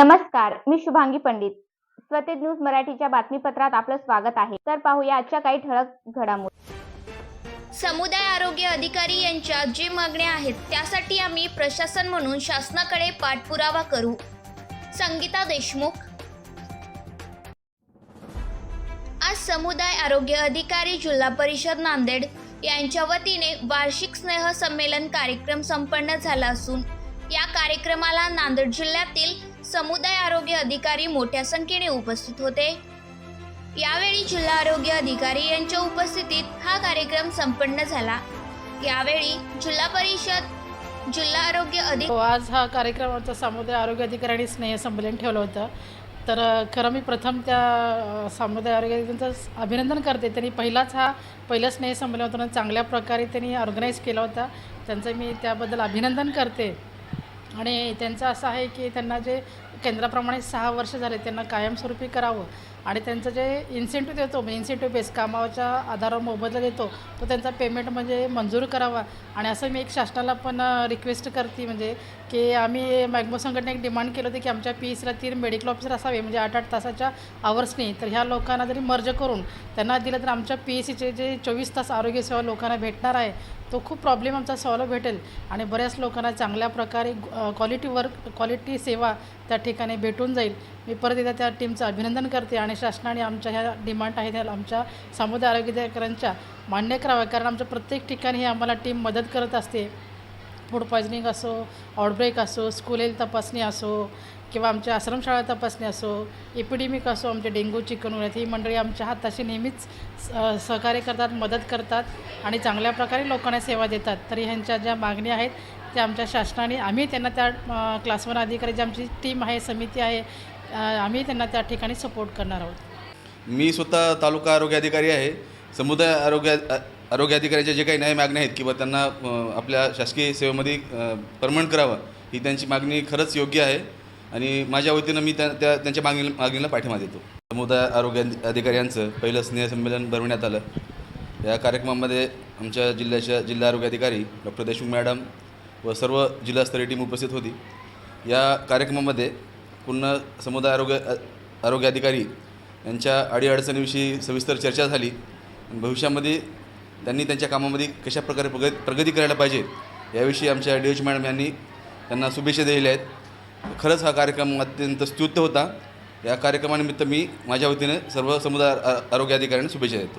नमस्कार मी शुभांगी पंडित. स्वतेज न्यूज मराठीच्या बातमीपत्रात आपलं स्वागत आहे. तर पाहूया आजच्या काही ठळक घडामोडी. समुदाय आरोग्य अधिकारी यांच्या जे मागण्या आहेत त्यासाठी आम्ही प्रशासन म्हणून शासनाकडे पाठपुरावा करू. संगीता देशमुख. आज समुदाय आरोग्य अधिकारी जिल्हा परिषद नांदेड यांच्या वतीने वार्षिक स्नेह संमेलन कार्यक्रम संपन्न झाला असून या कार्यक्रमाला नांदेड जिल्ह्यातील समुदाय आरोग्य अधिकारी मोठ्या संख्येने उपस्थित होते. यावेळी जिल्हा आरोग्य अधिकारी यांच्या उपस्थितीत हा कार्यक्रम संपन्न झाला. यावेळी जिल्हा परिषद जिल्हा आरोग्य अधिक हो, आज हा कार्यक्रम आमचा समुदाय आरोग्य अधिकाऱ्यांनी स्नेहसंमेलन ठेवलं होतं. तर खरं मी प्रथम त्या समुदाय आरोग्य अधिकाऱ्यांचं अभिनंदन करते. त्यांनी पहिलाच हा पहिलं स्नेहसंमेलन होतं आणि चांगल्या प्रकारे त्यांनी ऑर्गनाईज केला होता. त्यांचं मी त्याबद्दल अभिनंदन करते. आणि त्यांचं असं आहे की त्यांना जे केंद्राप्रमाणे सहा वर्ष झाले त्यांना कायमस्वरूपी करावं. आणि त्यांचं जे इन्सेंटिव्ह देतो म्हणजे इन्सेंटिव्ह बेस कामाच्या आधारावर मोबदला देतो तो त्यांचा पेमेंट म्हणजे मंजूर करावा. आणि असं मी एक शासनाला पण रिक्वेस्ट करते म्हणजे की आम्ही मॅग्मो संघटने एक डिमांड केलं होतं की आमच्या पी एसला तीन मेडिकल ऑफिसर असावे म्हणजे आठ आठ तासाच्या आवर्सनी तर ह्या लोकांना जरी मर्ज करून त्यांना दिलं तर आमच्या पी एस सीचे जे चोवीस तास आरोग्यसेवा लोकांना भेटणार आहे तो खूप प्रॉब्लेम आमचा सॉल्व भेटेल. आणि बऱ्याच लोकांना चांगल्या प्रकारे क्वालिटी वर्क क्वालिटी सेवा त्या ठिकाणी भेटून जाईल. मी परत एकदा त्या टीमचं अभिनंदन करते आणि शासनाने आमच्या ह्या डिमांड आहेत त्या आमच्या समुदाय आरोग्यकरांच्या मान्य कराव्या कारण आमच्या प्रत्येक ठिकाणी ही आम्हाला टीम मदत करत असते. फूड पॉयझनिंग असो आउटब्रेक असो स्कूल हेल्थ तपासणी असो किंवा आमच्या आश्रमशाळा तपासणी असो एपिडेमिक असो आमचे डेंग्यू चिकन ही मंडळी आमच्या हाताशी नेहमीच स- सहकार्य करतात मदत करतात आणि चांगल्या प्रकारे लोकांना सेवा देतात. तरी ह्यांच्या ज्या मागण्या आहेत त्या आमच्या शासनाने आम्ही त्यांना त्या क्लासवर अधिकारी जी आमची टीम आहे समिती आहे आम्ही त्यांना त्या ठिकाणी सपोर्ट करणार आहोत. मी स्वतः तालुका आरोग्य अधिकारी आहे. समुदाय आरोग्य आरोग्य अधिकाऱ्याच्या जे काही न्याय मागण्या आहेत किंवा त्यांना आपल्या शासकीय सेवेमध्ये परमनंट करावं ही त्यांची मागणी खरंच योग्य आहे. आणि माझ्या वतीनं मी त्या त्या त्यांच्या मागणी मागणीला पाठिंबा देतो. समुदाय आरोग्य अधिकारी यांचं पहिलं स्नेहसंमेलन भरवण्यात आलं. या कार्यक्रमामध्ये आमच्या जिल्ह्याच्या जिल्हा आरोग्य अधिकारी डॉक्टर देशमुख मॅडम व सर्व जिल्हास्तरीय टीम उपस्थित होती. या कार्यक्रमामध्ये पुन्हा समुदाय आरोग्य आरोग्य अधिकारी यांच्या अडीअडचणीविषयी सविस्तर चर्चा झाली. भविष्यामध्ये त्यांनी त्यांच्या कामामध्ये कशा प्रकारे प्रगती प्रगती करायला पाहिजे याविषयी आमच्या डी एच मॅडम यांनी त्यांना शुभेच्छा दिलेल्या आहेत. खरंच हा कार्यक्रम अत्यंत स्तुत्य होता. या कार्यक्रमानिमित्त मी माझ्या वतीने सर्व समुदाय आरोग्य अधिकाऱ्यांना शुभेच्छा देतो.